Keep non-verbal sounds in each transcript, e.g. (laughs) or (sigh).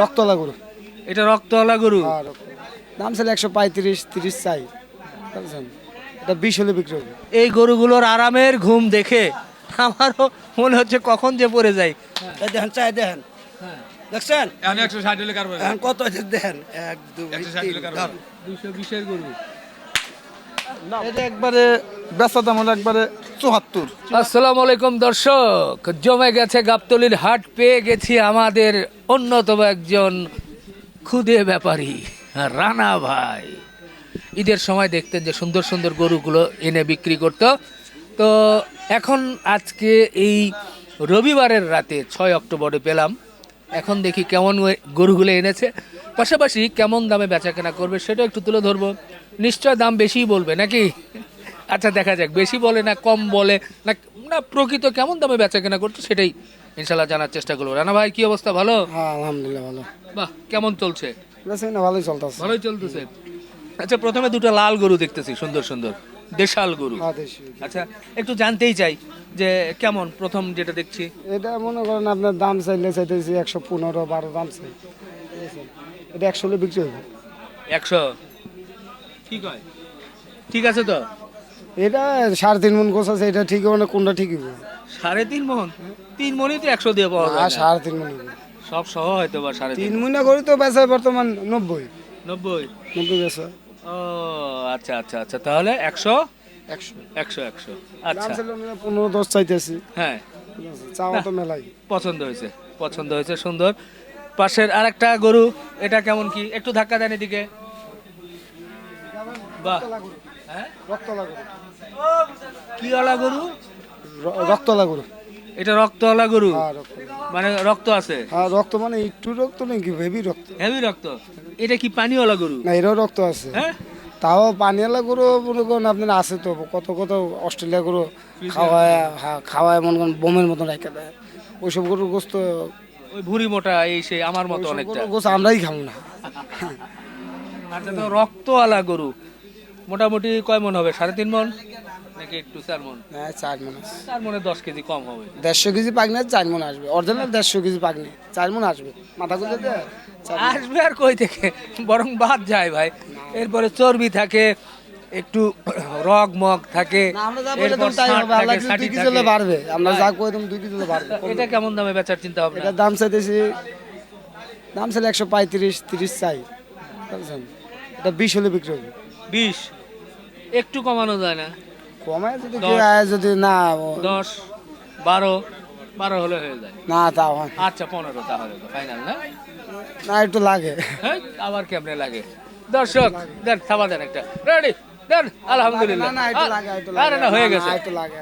রক্তলা গরু। এটা রক্তলা গরু? হ্যাঁ, দাম ছিল একশো পঁয়ত্রিশ তিরিশ চাই। বুঝছেন? এটা বিশ হলে বিক্রি হবে। এই গরুগুলোর আরামের ঘুম দেখে আমারও মনে হচ্ছে কখন যে পড়ে যাই এই দেখেন চাই দেখেন। দেখছেন? এখন একশো ষাট হলে কারবার কত দেখেন এক দুই তিন দুশো বিশের গরু। এটা একবারে বেচা হলো একবারে চুয়াত্তর। আসসালামু আলাইকুম দর্শক, জমে গেছে গাবতলির হাট, পেয়ে গেছি আমাদের অন্যতম একজন ক্ষুদে ব্যাপারী, রানা ভাই। ঈদের সময় দেখতেন যে সুন্দর সুন্দর গরুগুলো এনে বিক্রি করত। তো এখন আজকে এই রবিবারের রাতে ছয় অক্টোবরে পেলাম। এখন দেখি কেমন গরুগুলো এনেছে। পাশাপাশি কেমন দামে বেচা কেনা করবে সেটা একটু তুলে ধরবো। নিশ্চয় দাম বেশিই বলবে নাকি? আচ্ছা দেখা যাক বেশি বলে না কম বলে? না না প্রকৃত কেমন দামে বেচা কেনা করতো সেটাই ইনশাল্লাহ জানার চেষ্টা করব। রানা ভাই কি অবস্থা ভালো? হ্যাঁ আলহামদুলিল্লাহ ভালো। বাহ কেমন চলছে? ভালোই চলতেছে। ভালোই চলতেছে। আচ্ছা প্রথমে দুটো লাল গরু দেখতেছি সুন্দর সুন্দর। দেশাল গরু। হ্যাঁ আচ্ছা একটু জানতেই চাই যে কেমন প্রথম যেটা দেখছি? এটা মনে করেন আপনার দাম চাইলে চাইতেছি একশো পনেরো বারো দাম চাই। এটা একশো বিক্রি হবে একশো? ঠিক হয়। ঠিক আছে তো? এটা সাড়ে তিন মন গোছ আছে এটা ঠিক হবে না কোনটা ঠিক হবে? সাড়ে তিন মন? তিন মনই তো একশো দিয়ে পাওয়া যায় সাড়ে তিন মন সব সহ হয়তো বা সাড়ে তিন মহিনা করে তো বেচা বর্তমান নব্বই। নব্বই? নব্বই বেচা। ও আচ্ছা আচ্ছা আচ্ছা তাহলে একশো? একশো। একশো একশো আচ্ছা। পনেরো দশ চাইতেছি। হ্যাঁ। চাওয়া তো মেলাই। পছন্দ হয়েছে পছন্দ হয়েছে সুন্দর। পাশের আরেকটা গরু এটা কেমন কি? একটু ধাক্কা দেন এদিকে। হ্যাঁ রক্তলা গরু। কি ওলা গরু? রক্তলা গরু। এটা রক্তওয়ালা গরু? হ্যাঁ মানে রক্ত আছে? হ্যাঁ রক্ত মানে একটু রক্ত নাকি হেভি রক্ত। হেভি রক্ত। এটা কি পানিওয়ালা গরু? না এরও রক্ত আছে। হ্যাঁ? তাও পানিয়ালা গরু মনে করেন আপনার আছে তো কত কত অস্ট্রেলিয়া গরু খাওয়ায় হ্যাঁ, খাওয়ায় মনে করেন বোমের মতন রেখে দেয়। ওইসব গরুর গোস্ত ওই ভুড়ি মোটা এই সেই আমার মতো অনেকটা। গরুর গোস্ত আমরাই খাব না। আচ্ছা তো রক্তওয়ালা গরু। মোটামুটি কয় মন হবে? সাড়ে তিন মন? নাকি একটু চার মন? হ্যাঁ চার মন চার মনে দশ কেজি কম হবে। দেড়শো কেজি পাকনি চার মন আসবে। অরিজিনাল দেড়শো কেজি পাকনি চার মন আসবে। মাথা মণ। আসবে আর কই থেকে? বরং বাদ যায় ভাই। এরপরে চর্বি থাকে একটু রগ মগ থাকে হবে। বাড়বে। আমরা যা কই তুমি দুই কেজি বাড়বে। এটা কেমন দামে বেচার চিন্তা ভাবনা? এটার দাম চাইতেছি দাম ছিল একশো পঁয়ত্রিশ তিরিশ চাই। এটা বিশ হলে বিক্রি হবে। বিশ? একটু কমানো যায় না। কমায় যদি। কেউ আয় যদি না দশ বারো বারো হলে হয়ে যায়। না হয় না। আচ্ছা পনেরো তাহলে ফাইনাল না? না একটু লাগে। হ্যাঁ আবার কেমনে লাগে? দর্শক দেন থাবা দেন একটা। রেডি দেন আলহামদুলিল্লাহ। না, একটু লাগে, একটু লাগে। আরে না হয়ে গেছে। একটু লাগে,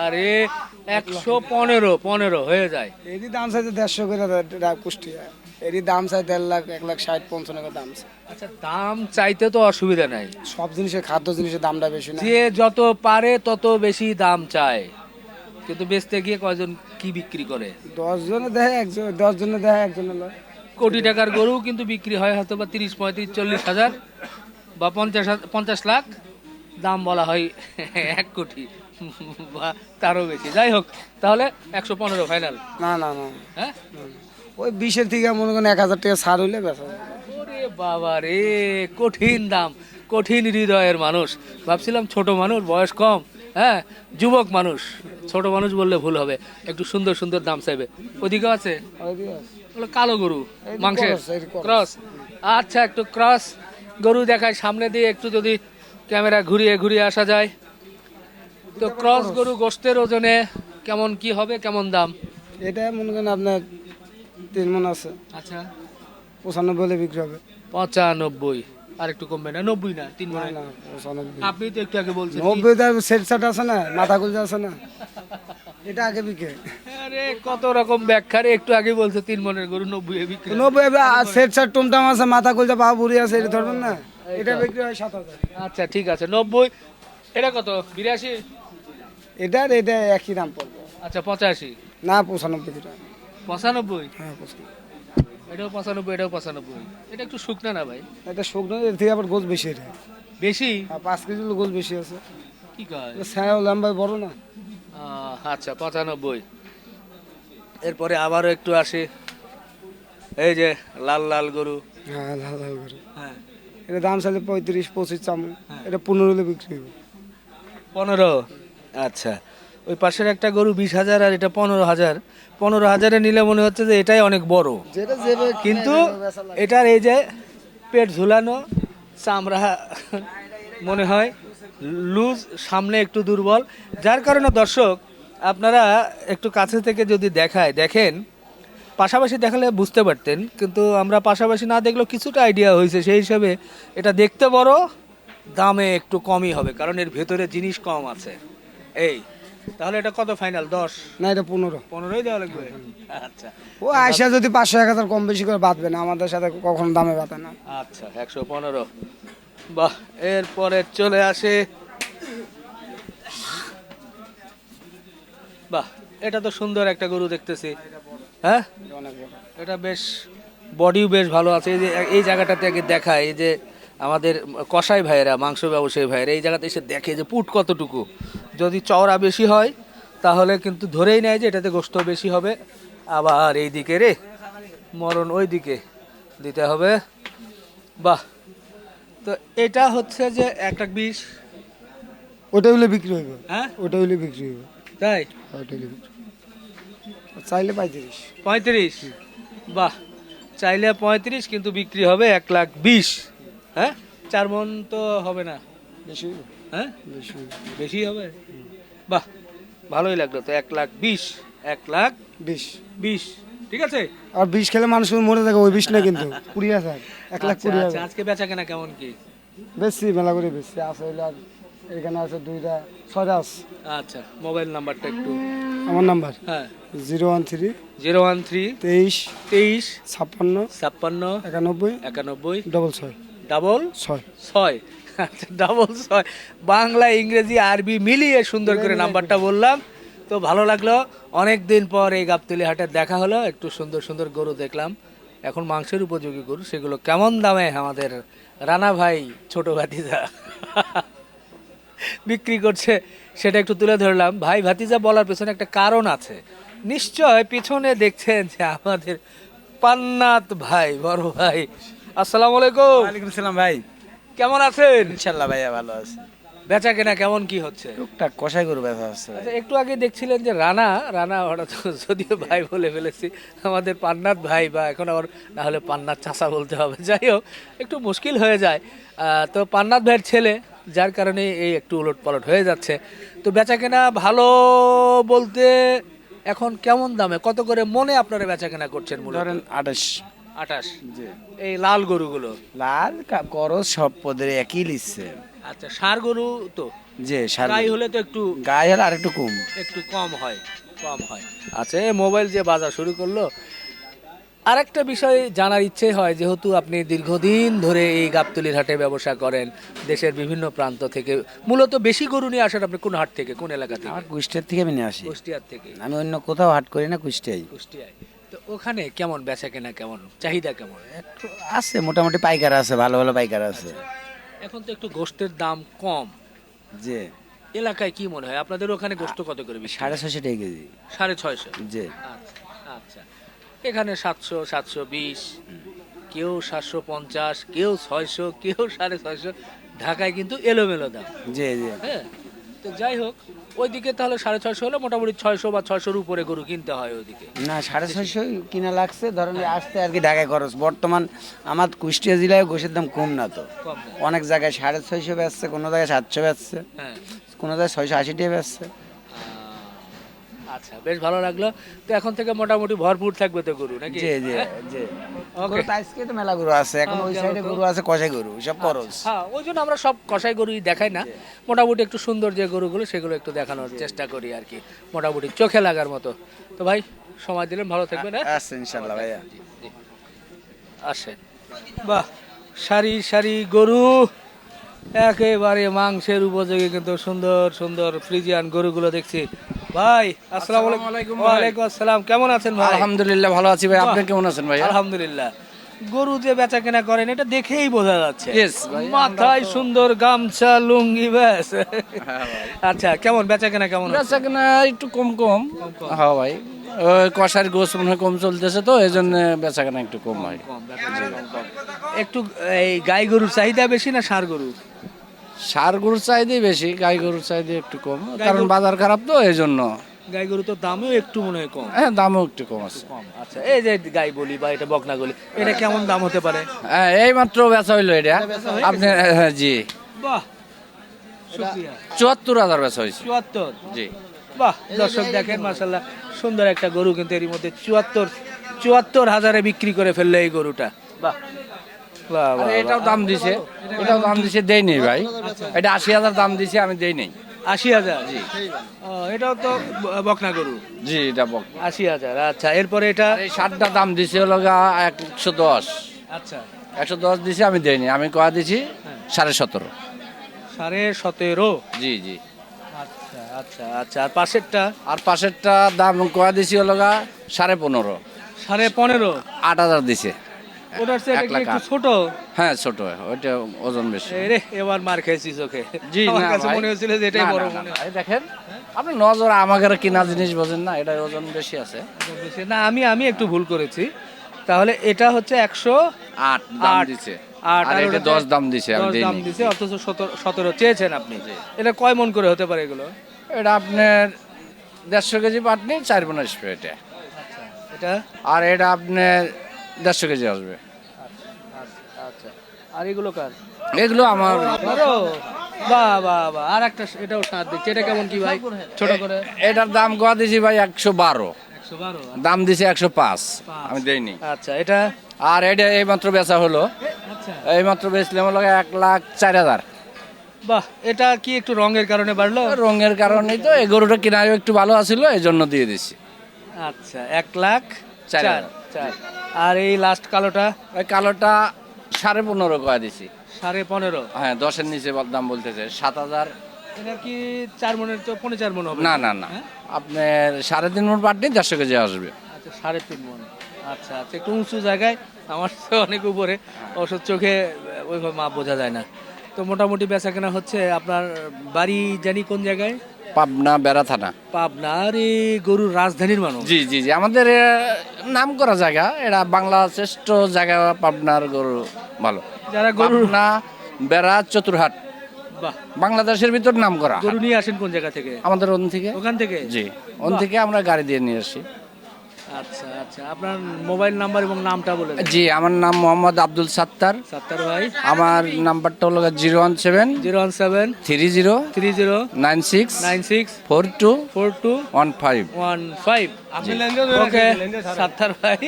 আরে একশো পনেরো পনেরো হয়ে যায়। এরই দাম দেড়শো করে দে- কুষ্টিয়া এরই দাম চাই দেড় লাখ এক লাখ ষাট পঞ্চান্ন দাম চাই। আচ্ছা দাম চাইতে তো অসুবিধা নাই। সব জিনিসের খাদ্য জিনিসের দামটা বেশি না। যে যত পারে তত বেশি দাম চায়। কিন্তু বেচতে গিয়ে কয়জন কি বিক্রি করে? দশ জনে দেয় একজন দশ জনে দেয় একজনে লয়। কোটি টাকার গরু কিন্তু বিক্রি হয় হয়তো বা তিরিশ পঁয়ত্রিশ চল্লিশ হাজার বা পঞ্চাশ হাজার- পঞ্চাশ লাখ। দাম বলা হয় এক কোটি বা তারও বেশি। যাই হোক তাহলে একশো পনেরো ফাইনাল না না না। হ্যাঁ। ওই বিশের থেকে মনে করেন এক হাজার টাকা ছাড় হইলে বেচা বাবা রে কঠিন দাম কঠিন হৃদয়ের মানুষ। ভাবছিলাম ছোট মানুষ বয়স কম হ্যাঁ যুবক মানুষ। ছোট মানুষ বললে ভুল হবে একটু সুন্দর সুন্দর দাম চাইবে। ওদিকেও আছে? ওগুলো কালো গরু মাংসের। ক্রস আচ্ছা একটু ক্রস গরু দেখায় সামনে দিয়ে একটু যদি ক্যামেরা ঘুরিয়ে ঘুরিয়ে আসা যায়। তো ক্রস গরু গোস্তের ওজনে কেমন কি হবে কেমন দাম? এটা মনে করেন আপনার তিন মন আছে। আচ্ছা। পঁচানব্বই হলে বিক্রি হবে। পঁচানব্বই। আর একটু কমবে না? নব্বই না? তিন মনে? না পঁচানব্বই। আপনি তো একটু আগে বলছেন? নব্বই তার সেট সাট আছে না মাথা গুলজা আছে না। এটা আগে বিকে। আরে কত রকম ব্যাখ্যা রে? একটু আগে বলছে তিন মনের গরু নব্বই বিক্রি। নব্বই সেট সাট টুমটাম আছে মাথা গুলজা পা বুড়ি আছে এটা ধরবেন না। এটা বিক্রি হয় সাত হাজার। আচ্ছা ঠিক আছে। নব্বই এটা কত? বিরাশি? এটার এটা একই দাম পড়বে। আচ্ছা পঁচাশি। না পঁচানব্বই এটা পঁচানব্বই? হ্যাঁ এটাও পঁচানব্বই এটাও পঁচানব্বই। এটা একটু শুকনা না ভাই? এটা শুকনো এর থেকে আবার গোল বেশি এটা। বেশি? আর পাঁচ কেজি গোল বেশি আছে। কি কয়? এটা ছায়া লম্বা বড় না। আচ্ছা পঁচানব্বই। এরপরে আবারও একটু আসে। এই যে লাল লাল গরু। হ্যাঁ লাল লাল গরু। হ্যাঁ। এটা দাম চাইলে পঁয়ত্রিশ পঁচিশ চাম এটা পনেরো হলে বিক্রি হবে। পনেরো? আচ্ছা। ওই পাশের একটা গরু বিশ হাজার আর এটা পনেরো হাজার। পনেরো হাজারে নিলে মনে হচ্ছে যে এটাই অনেক বড়। কিন্তু এটার এই যে পেট ঝুলানো চামড়া মনে হয় লুজ সামনে একটু দুর্বল। যার কারণে দর্শক আপনারা একটু কাছে থেকে যদি দেখায় দেখেন পাশাপাশি দেখালে বুঝতে পারতেন। কিন্তু আমরা পাশাপাশি না দেখলেও কিছুটা আইডিয়া হয়েছে। সেই হিসাবে এটা দেখতে বড় দামে একটু কমই হবে কারণ এর ভেতরে জিনিস কম আছে। এই তাহলে এটা কত ফাইনাল দশ? না এটা পনেরো। পনেরোই দেওয়া লাগবে? আচ্ছা। ও আয়সা যদি পাঁচশো এক হাজার কম বেশি করে বাঁধবে না আমাদের সাথে কখনো দামে বাঁধে না। আচ্ছা একশো পনেরো। বাহ এরপরে চলে আসে। বাহ এটা তো সুন্দর একটা গরু দেখতেছি। হ্যাঁ? এটা বেশ বডিও বেশ ভালো আছে। এই যে এই জায়গাটাতে আগে দেখায় এই যে আমাদের কসাই ভাইয়েরা মাংস ব্যবসায়ী ভাইয়েরা এই জায়গাতে এসে দেখে যে পুট কতটুকু। যদি চওড়া বেশি হয় তাহলে কিন্তু ধরেই নেয় যে এটাতে গোস্ত বেশি হবে। আবার এই দিকে রে মরণ ওই দিকে দিতে হবে। বাহ! তো এটা হচ্ছে যে এক লাখ বিশ। ওটা হলে বিক্রি হইবে। হ্যাঁ? ওটা হলে বিক্রি হইবে। তাই? ওটা হলে চাইলে পঁয়ত্রিশ। পঁয়ত্রিশ? বাহ! চাইলে পঁয়ত্রিশ কিন্তু বিক্রি হবে এক লাখ বিশ। হ্যাঁ? চার মন তো হবে না। বেশি হ্যাঁ? বেশি বেশি হবে? বাহ ভালোই লাগল তো এক লাখ বিশ এক লাখ বিশ। বিশ ঠিক আছে? আর বিষ খেলে মানুষ মরে থাকে ওই বিষ না কিন্তু (laughs) কুড়ি হাজার এক লাখ আচ্ছা, কুড়ি আচ্ছা, হাজার। আজকে বেচা কেনা কেমন কি? বেশি মেলা করে বেশি আছে হইলে আর এখানে আছে দুইটা ছয়টা আছে আচ্ছা মোবাইল নাম্বারটা একটু। আমার নাম্বার? হ্যাঁ। Zero one three zero one three তেইশ তেইশ ছাপ্পান্ন ছাপ্পান্ন একানব্বই একানব্বই ডবল ছয়। ডাবল ছয়। ছয়। আচ্ছা ডাবল ছয়। বাংলা ইংরেজি আরবি মিলিয়ে সুন্দর করে নাম্বারটা বললাম। তো ভালো লাগল। অনেক দিন পর এই গাবতলি হাটে দেখা হলো। একটু সুন্দর সুন্দর গরু দেখলাম। এখন মাংসের উপযোগী গরু। সেগুলো কেমন দামে আমাদের রানা ভাই ছোট ভাতিজা বিক্রি করছে সেটা একটু তুলে ধরলাম। ভাই ভাতিজা বলার পেছনে একটা কারণ আছে। নিশ্চয় পিছনে দেখছেন যে আমাদের পান্নাত ভাই বড় ভাই। আসসালামু আলাইকুম। ওয়ালাইকুম সালাম ভাই। কেমন আছেন? ইনশাল্লাহ ভাইয়া ভালো আছে। বেচা কেনা কেমন কি হচ্ছে? টুকটাক কষাই গরু ব্যথা হচ্ছে ভাই আচ্ছা একটু আগে দেখছিলেন যে রানা রানা ওরা হঠাৎ যদিও ভাই বলে ফেলেছি আমাদের পান্নাত ভাই বা এখন আবার না হলে পান্নাত চাষা বলতে হবে। যাই হোক একটু মুশকিল হয়ে যায়। আহ, তো পান্নাত ভাইয়ের ছেলে যার কারণে এই একটু উলট পালট হয়ে যাচ্ছে। তো বেচা কেনা ভালো বলতে এখন কেমন দামে কত করে মনে আপনারা বেচা কেনা করছেন মূলত? ধরেন আঠাশ। আঠাশ। এই লাল গরুগুলো? লাল কা- করজ সব পদের একই লিখছে আচ্ছা সার গরু তো? যে সার গাই হলে তো একটু গায়ে হলে আরেকটু কম। একটু কম হয় কম হয়। আচ্ছা মোবাইল যে বাজার শুরু করল আরেকটা বিষয় জানার ইচ্ছে হয় যেহেতু আপনি দীর্ঘদিন ধরে এই গাবতলির হাটে ব্যবসা করেন দেশের বিভিন্ন প্রান্ত থেকে। মূলত বেশি গরু নিয়ে আসেন আপনি কোন হাট থেকে কোন এলাকা থেকে? আমার কুষ্টিয়ার থেকে আমি নিয়ে আসি। কুষ্টিয়ার থেকে। আমি অন্য কোথাও হাট করি না কুষ্টিয়ায়। কুষ্টিয়ায়। তো ওখানে কেমন বেচা কেনা কেমন? চাহিদা কেমন? একটু আছে মোটামুটি পাইকার আছে ভালো ভালো পাইকার আছে। এখন তো একটু গোষ্ঠের দাম কম। যে এলাকায় কি মনে হয়? আপনাদের ওখানে গোষ্ঠ কত করে বেশি সাড়ে ছশো টাকা কেজি। সাড়ে ছয়শো? যে আচ্ছা আচ্ছা। এখানে সাতশো সাতশো বিশ কেউ সাতশো পঞ্চাশ কেউ ছয়শো কেউ সাড়ে ছয়শো। ঢাকায় কিন্তু এলোমেলো দাম। যে যে হ্যাঁ? তো যাই হোক ওইদিকে তাহলে সাড়ে ছয়শো হলে মোটামুটি ছয়শো বা ছয়শোর উপরে গরু কিনতে হয় ওইদিকে। না সাড়ে ছয়শো কিনা লাগছে ধরেন আসতে আর কি ঢাকায় খরচ। বর্তমান আমার কুষ্টিয়া জেলায় গোষের দাম কম না তো। অনেক জায়গায় সাড়ে ছয়শো বেচছে কোনো জায়গায় সাতশো বেচছে হ্যাঁ। কোনো জায়গায় ছয়শো আশি টাকা বেচছে। আচ্ছা বেশ ভালো লাগল। তো এখন থেকে মোটামুটি ভরপুর থাকবে তো গরু নাকি? জি জি? জি. তো আজকে তো মেলা গরু আছে এখন ওই সাইডে গরু আছে কষাই গরু সব খরচ। হ্যাঁ ওই জন্য আমরা সব কষাই গরুই দেখাই না। মোটামুটি একটু সুন্দর যে গরুগুলো সেগুলো একটু দেখানোর চেষ্টা করি আর কি মোটামুটি চোখে লাগার মতো। তো ভাই সময় দিলেন ভালো থাকবেন হ্যাঁ? আছে ইনশাল্লাহ ভাইয়া। আসেন। বাহ সারি সারি গরু একেবারে মাংসের উপযোগী কিন্তু সুন্দর সুন্দর ফ্রিজিয়ান গরুগুলো দেখছি। ভাই আসসালামু আলাইকুম ওয়ালাইকুম আসসালাম কেমন আছেন ভাই? আলহামদুলিল্লাহ ভালো আছি ভাই। আপনি কেমন আছেন ভাই আলহামদুলিল্লাহ। গরু যে বেচা কেনা করেন এটা দেখেই বোঝা যাচ্ছে। মাথায় সুন্দর গামছা লুঙ্গি ব্যাস। আচ্ছা কেমন বেচা কেনা কেমন হচ্ছে? বেচা কেনা একটু কম কম। হ্যাঁ ভাই কষার গোস মনে হয় কম চলতেছে তো এই জন্য বেচা কেনা একটু কম হয়। একটু এই গাই গরুর চাহিদা বেশি না ষাঁড় গরু সার গরুর চাহিদাই বেশি গাই গরুর চাহিদা একটু কম। কারণ বাজার খারাপ তো এই জন্য গাই গরু তো দামও একটু মনে হয় কম। হ্যাঁ দামও একটু কম আছে। আচ্ছা এই যে গাই বলি বা এটা বকনা গলি এটা কেমন দাম হতে পারে? হ্যাঁ এই মাত্র বেচা হইল এটা। আপনি হ্যাঁ, জি। বাহ চুয়াত্তর হাজার বেচা হয়েছে। চুয়াত্তর? জি। বাহ দর্শক দেখেন মাসাল্লাহ সুন্দর একটা গরু কিন্তু এর মধ্যে চুয়াত্তর চুয়াত্তর হাজারে বিক্রি করে ফেললে এই গরুটা। বাহ। আর এটাও দাম দিছে। এটাও দাম দিছে দেই নেই ভাই। এটা আশি হাজার দাম দিছে আমি দেই নেই। আশি হাজার জি। এটাও তো বকনা গরু। জি এটা বক আশি হাজার আচ্ছা। এরপরে এটা? এই শার্টটার দাম দিছে হলো একশো দশ। আচ্ছা। একশো দশ দিছে আমি দেইনি আমি কয়া দিছি? সাড়ে সতেরো। সাড়ে সতেরো? জি জি। আচ্ছা আচ্ছা আচ্ছা। আর পাশেরটা? আর পাশেরটা দাম কয়া দিছি হলো সাড়ে পনেরো। সাড়ে পনেরো? আট হাজার দিছে। ওটার চেয়ে এটা কি একটু ছোট? হ্যাঁ ছোট ওইটা ওজন বেশি। রে এবার মার খেয়েছি চোখে জি আমার না কাছে ভাই। মনে হচ্ছিল যে এটাই না, বড় না, না, মনে না, এই দেখেন আপনি নজর আমাকে কিনা জিনিস বোঝেন না এটা ওজন বেশি আছে। না আমি আমি একটু ভুল করেছি। তাহলে এটা হচ্ছে একশো আট দাম আট। দিছে। আট আর আর এটা ওটাতে দশ দাম দিছে আমি দশ দেইনি। দাম দিছে অথচ সতেরো সতেরো চেয়েছেন আপনি। এটা কয় মন করে হতে পারে এগুলো? এটা আপনার দেড়শো কেজি চার বোনা স্প্রে এটা। এটা? আর এটা আপনার দেড়শো কেজি আসবে। আচ্ছা আর এগুলো কার? এগুলো আমার। বাহ বাহ বাহ। আর একটা এটাও সাত দিচ্ছে। এটা কেমন কি ভাই? ছোট করে? এটার দাম কোয়া দিছি ভাই একশো বারো। দাম দিছে একশো পাঁচ। আমি দেইনি। আচ্ছা এটা? আর এটা এইমাত্র বেচা হলো। আচ্ছা। এইমাত্র বেচলাম হলো এক লাখ চার হাজার। বাহ এটা কি একটু রঙের কারণে বাড়লো? রঙের কারণেই তো এই গরুটা কিনাও একটু ভালো আছিল এই জন্য দিয়ে দিছি। আচ্ছা এক লাখ। চার আর এই লাস্ট কালোটা? ওই কালোটা সাড়ে পনেরো কয়া দিছি। সাড়ে পনেরো? হ্যাঁ দশের নিচে দাম বলতেছে সাত হাজার। এটা কি চার মনের তো পনেরো চার মন হবে? না না না। আপনার সাড়ে তিন মন পাটনি দেড়শো কেজি আসবে। আচ্ছা সাড়ে তিন মন। আচ্ছা আচ্ছা একটু উঁচু জায়গায় আমার তো অনেক উপরে ওষুধ চোখে ওইভাবে মাপ বোঝা যায় না। তো মোটামুটি বেচা কেনা হচ্ছে আপনার বাড়ি জানি কোন জায়গায়? পাবনা বেড়া থানা। পাবনা আর এই গরুর রাজধানীর মানুষ। জি জি জি আমাদের নাম করা জায়গা এটা বাংলা শ্রেষ্ঠ জায়গা পাবনার গরু ভালো। যারা গরুর না বেড়া চতুরহাট। বাংলাদেশের ভিতর নাম করা। গরু নিয়ে আসেন কোন জায়গা থেকে? আমাদের ওন থেকে। ওখান থেকে? জি ওন থেকে আমরা গাড়ি দিয়ে নিয়ে আসি। আচ্ছা আচ্ছা। আপনার মোবাইল নাম্বার এবং নামটা বলে জি আমার নাম মোহাম্মদ আব্দুল সাত্তার। সাত্তার ভাই। আমার নাম্বারটা হলো zero one seven zero one seven three zero three zero nine six nine six four two four two one five. One five. Okay Sattar ভাই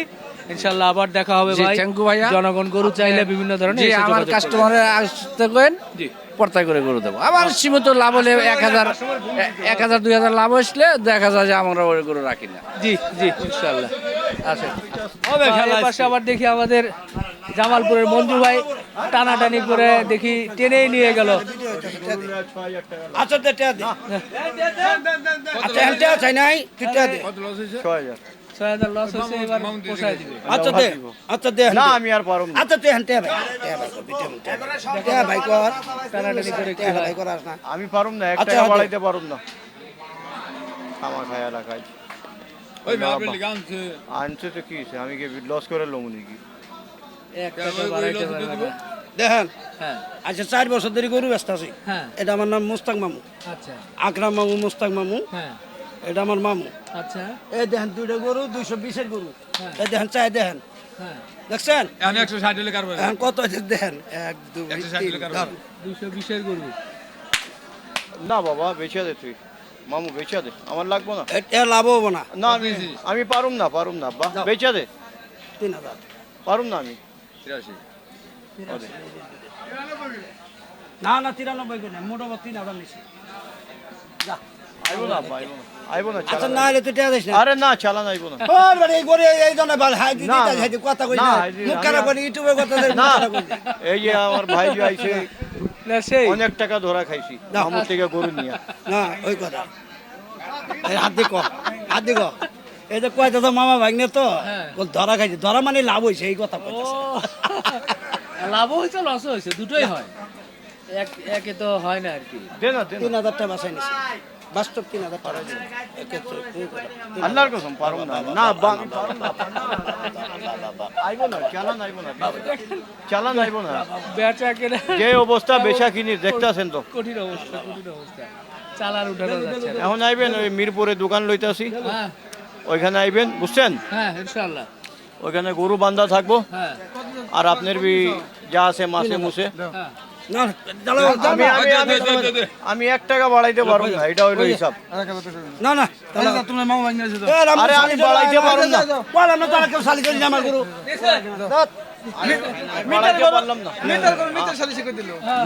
ইনশাল্লাহ আবার দেখা হবে ভাই। thank you ভাইয়া। জনগণ গরু চাইলে বিভিন্ন ধরনের আমার যোগাযোগ কাস্টমারে আসতে করেন জি। পর্তায় করে গরু দেবো। আমার সীমিত লাভ হলে এক হাজার এক হাজার দুই হাজার লাভ আসলে দেখা যায় যে আমরা ওই গরু রাখি না। জি জি ইনশাল্লাহ আচ্ছা। পাশে আবার দেখি আমাদের জামালপুরের মঞ্জু ভাই টানাটানি করে দেখি টেনেই নিয়ে গেল। আচ্ছা দে আচ্ছা চাই নাই টিয়া দে। ছয় হাজার লস হয়েছে এবার পোষায় দিবে। আচ্ছা দে আচ্ছা দে না আমি আর পারুম না। আচ্ছা তুই হ্যাঁ টিয়া ভাই ভাই ভাই কর টানাটানি করে। কি টিয়া হয়? ভাই করাস না। আমি পারুম না এক আচ্ছা, টাকা হাতে। বাড়াইতে পারুম না। আমার খায়া রাখাই আনছে তো কি হইছে? আমি কি লস করে লমু নাকি? এক বাড়াইতে পারবে দেখেন হ্যাঁ। আচ্ছা চার বছর ধরে গরু ব্যস্ত আছি। হ্যাঁ। এটা আমার নাম মুস্তাক মামু। আচ্ছা। আকরাম মামু মুস্তাক মামু। হ্যাঁ। এটা আমার মামু। আচ্ছা। এই দেখেন দুইটা গরু দুইশো বিশের গরু। হ্যাঁ। এই দেখেন চাই দেখেন। হ্যাঁ। দেখছেন? আমি একশো ষাট হলে কারবার। এখন কত আছে দেখেন? এক দুই। দুশো বিশের গরু। না বাবা বেচে দে তুই। মামু বেচে দে। আমার লাগবো না। এটা লাভ হব না। না আমি আমি পারুম না পারুম না। বা বেচে দে। তিন হাজার। পারুম না আমি। তিরাশি। না না তিরানব্বই করে মোটামুটি তিন হাজার নিছি আইবো না আইবো না। আইবো না আচ্ছা না হলে তুই টিয়া দিস না। আরে না চালান আইবো না। ওর বাড়ি করে এই জন্য ভালো হাই দিদি তাই হাইদি কথা কই না, না। মুখ খারাপ করে ইউটিউবে কথা দেয় না মুখ খারাপ করি না। এই যে আমার ভাই যে আইছে না সেই। অনেক টাকা ধরা খাইছি না। মামুর থেকে গরু নিয়ে। না ওই কথা। হাত হাত এই যে কয়টা তো মামা ভাগ্নে তো? হ্যাঁ। বল ধরা খাইছে। ধরা মানে লাভ হয়েছে এই কথা। লাভও হয়েছে লসও হয়েছে দুটোই হয়। এক একে তো হয় না আর কি। দে না তিন হাজার টাকা বাসায় নিছে। বাস্তব তিন হাজার টাকা। এক্ষেত্রে আল্লাহর কসম না। না বা- আইব না চালান আইব না চালান আইব না বেচা কেনা যে অবস্থা বেচা কিনি দেখতেছেন তো? কঠিন অবস্থা কঠিন অবস্থা। চালার উঠানো যাচ্ছে এখন আইবেন ওই মিরপুরে দোকান লইতাছি। হ্যাঁ। ওইখানে আইবেন বুঝছেন? হ্যাঁ ইনশাল্লাহ ওইখানে গরু বান্ধা থাকব। হ্যাঁ। আর আপনার বি যা আছে মাসে মুসে হ্যাঁ। আমি আমি আমি আমি এক টাকা বাড়াইতে পারব না এটা হইল হিসাব। না না মামা আরে আমি বাড়াইতে পারব না। বল, আমরা কেউ শালি করি না, আমার গরু।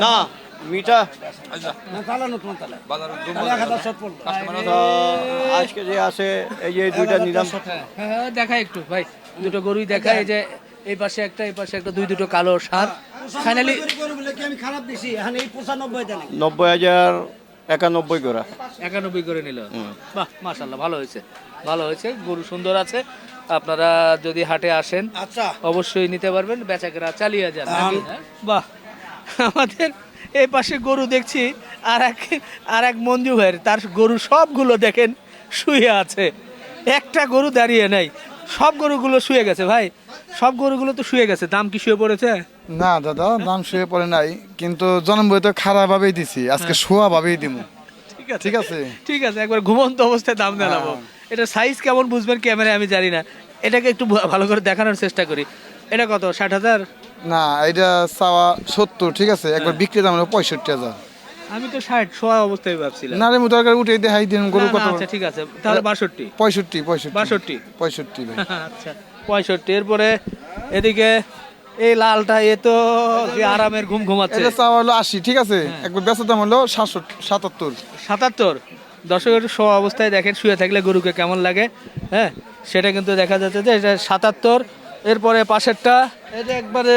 না। আজকে যে আছে এই যে দুইটা নিলাম। হ্যাঁ হ্যাঁ দেখা একটু ভাই। দুটো গরুই দেখা এই যে এই পাশে একটা এই পাশে একটা দুই দুটো কালো সার। ফাইনালি পঁচানব্বই গরু বলে কি আমি খারাপ দিছি? এখন এই পঁচানব্বই দেন। নব্বই হাজার একানব্বই করা। একানব্বই করে নিল। বাহ মাশাল্লাহ ভালো হয়েছে। ভালো হয়েছে গরু সুন্দর আছে। আপনারা যদি হাটে আসেন আচ্ছা। অবশ্যই নিতে পারবেন বেচাকেরা চালিয়ে যান? হ্যাঁ? বাহ আমাদের এই পাশে গরু দেখছি আর এক আর এক মঞ্জু ভাইয়ের তার গরু সবগুলো দেখেন শুয়ে আছে। একটা গরু দাঁড়িয়ে নাই। সব গরুগুলো শুয়ে গেছে ভাই। সব গরুগুলো তো শুয়ে গেছে। দাম কি শুয়ে পড়েছে? না দাদা দাম শুয়ে পড়ে নাই। কিন্তু জন্ম বই তো খারাপ ভাবেই দিছি। আজকে শোয়া ভাবেই দিব। ঠিক আছে। ঠিক আছে? ঠিক আছে একবার ঘুমন্ত অবস্থায় দাম জানাব। এটা সাইজ কেমন বুঝবেন ক্যামেরায় আমি জানি না। এটাকে একটু ভালো করে দেখানোর চেষ্টা করি। এটা কত ষাট হাজার? না এটা চাওয়া সত্তর ঠিক আছে? একবার বিক্রি দাম হলো পঁয়ষট্টি হাজার। আমি তো ষাট শোয়া অবস্থায় ভাবছিলাম। না রে দরকার উঠে দেখাই দিন গরু কত আচ্ছা ঠিক আছে। তাহলে বাষট্টি। পঁয়ষট্টি পঁয়ষট্টি। বাষট্টি। পঁয়ষট্টি ভাই। (laughs) আচ্ছা পঁয়ষট্টি। এরপরে এদিকে এই লালটা এ তো যে আরামের ঘুম ঘুমাচ্ছে। এটা চাওয়া হলো আশি ঠিক আছে? একবার বেচার দাম হলো সাতষট্টি সাতাত্তর। সাতাত্তর। দর্শক একটু শোয়া অবস্থায় দেখেন শুয়ে থাকলে গরুকে কেমন লাগে হ্যাঁ? সেটা কিন্তু দেখা যাচ্ছে যে এটা সাতাত্তর। এরপরে পাশেরটা এটা একবারে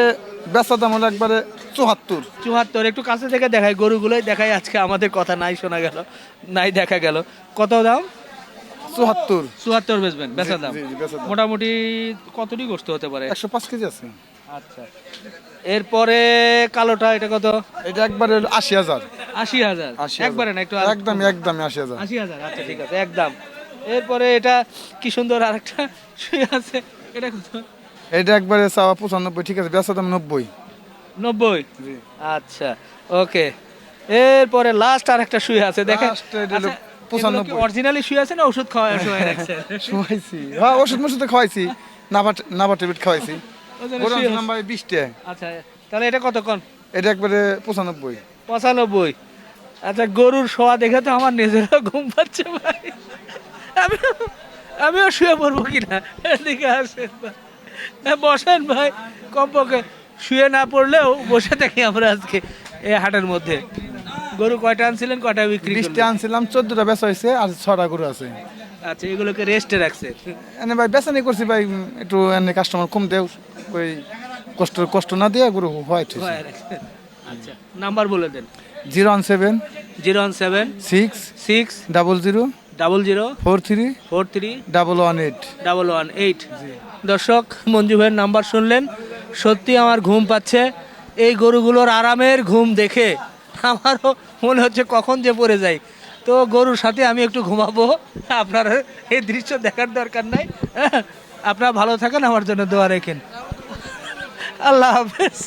দাম হলো একবারে চুয়াত্তর। চুয়াত্তর একটু কাছে থেকে দেখাই গরুগুলোই দেখাই আজকে আমাদের কথা নাই শোনা গেল নাই দেখা গেল। কত দাম? চুয়াত্তর। চুয়াত্তর বেচবেন বেচা দাম। বেচা। মোটামুটি কতটি গোস্ত হতে পারে? একশো পাঁচ কেজি আছে। আচ্ছা। এরপরে কালোটা এটা কত? এটা একবারে আশি হাজার। আশি হাজার? একবারে না একটু একদম একদম আশি হাজার। আশি হাজার আচ্ছা ঠিক আছে একদম। এরপরে এটা কি সুন্দর আরেকটা শুয়ে আছে এটা কত? এটা একবারে চাওয়া পঁচানব্বই ঠিক আছে দাম নব্বই। নব্বই? আচ্ছা ওকে। এরপরে লাস্ট আর একটা শুয়ে আছে দেখেন। হলো 95 অরিজিনালি শুয়ে আছে না ওষুধ খাওয়া (laughs) শুয়ে রাখছে? খাওয়াইছি হ্যাঁ ওষুধ মষুধে খাওয়াইছি। নাবার নাবার টেবিট খাওয়াইছি ভাই বিশটা। আচ্ছা তাহলে এটা কত কোন? এটা একবারে পঁচানব্বই। পঁচানব্বই। আচ্ছা গরুর শোয়া দেখে তো আমার নিজেরও ঘুম পাচ্ছে ভাই। আমি আমিও শুয়ে পড়ব কিনা? এদিকে আসেন। বসেন ভাই কমপক্ষে শুয়ে না পড়লেও বসে থাকি আমরা আজকে এই হাটের মধ্যে। গরু কয়টা আনছিলেন কয়টা বিক্রি বিশটা আনছিলাম চোদ্দটা বেচা হয়েছে আর ছটা গরু আছে। আচ্ছা এগুলোকে রেস্টে রাখছে? এনে ভাই বেচা নেই করছি ভাই একটু এনে কাস্টমার কম দেও ওই কষ্ট কষ্ট না দিয়ে গরু হোয়াইট হয়। আচ্ছা নাম্বার বলে দেন। Zero one seven zero one seven six six double zero double zero four three four three double one eight. Double one eight. দর্শক, মঞ্জু ভাইয়ের নাম্বার শুনলেন। সত্যি আমার ঘুম পাচ্ছে। এই গরুগুলোর আরামের ঘুম দেখে আমারও মনে হচ্ছে কখন যে পড়ে যাই তো গরুর সাথে আমি একটু ঘুমাবো। আপনার এই দৃশ্য দেখার দরকার নাই। আপনারা ভালো থাকেন, আমার জন্য দোয়া রেখেন। আল্লাহ হাফেজ।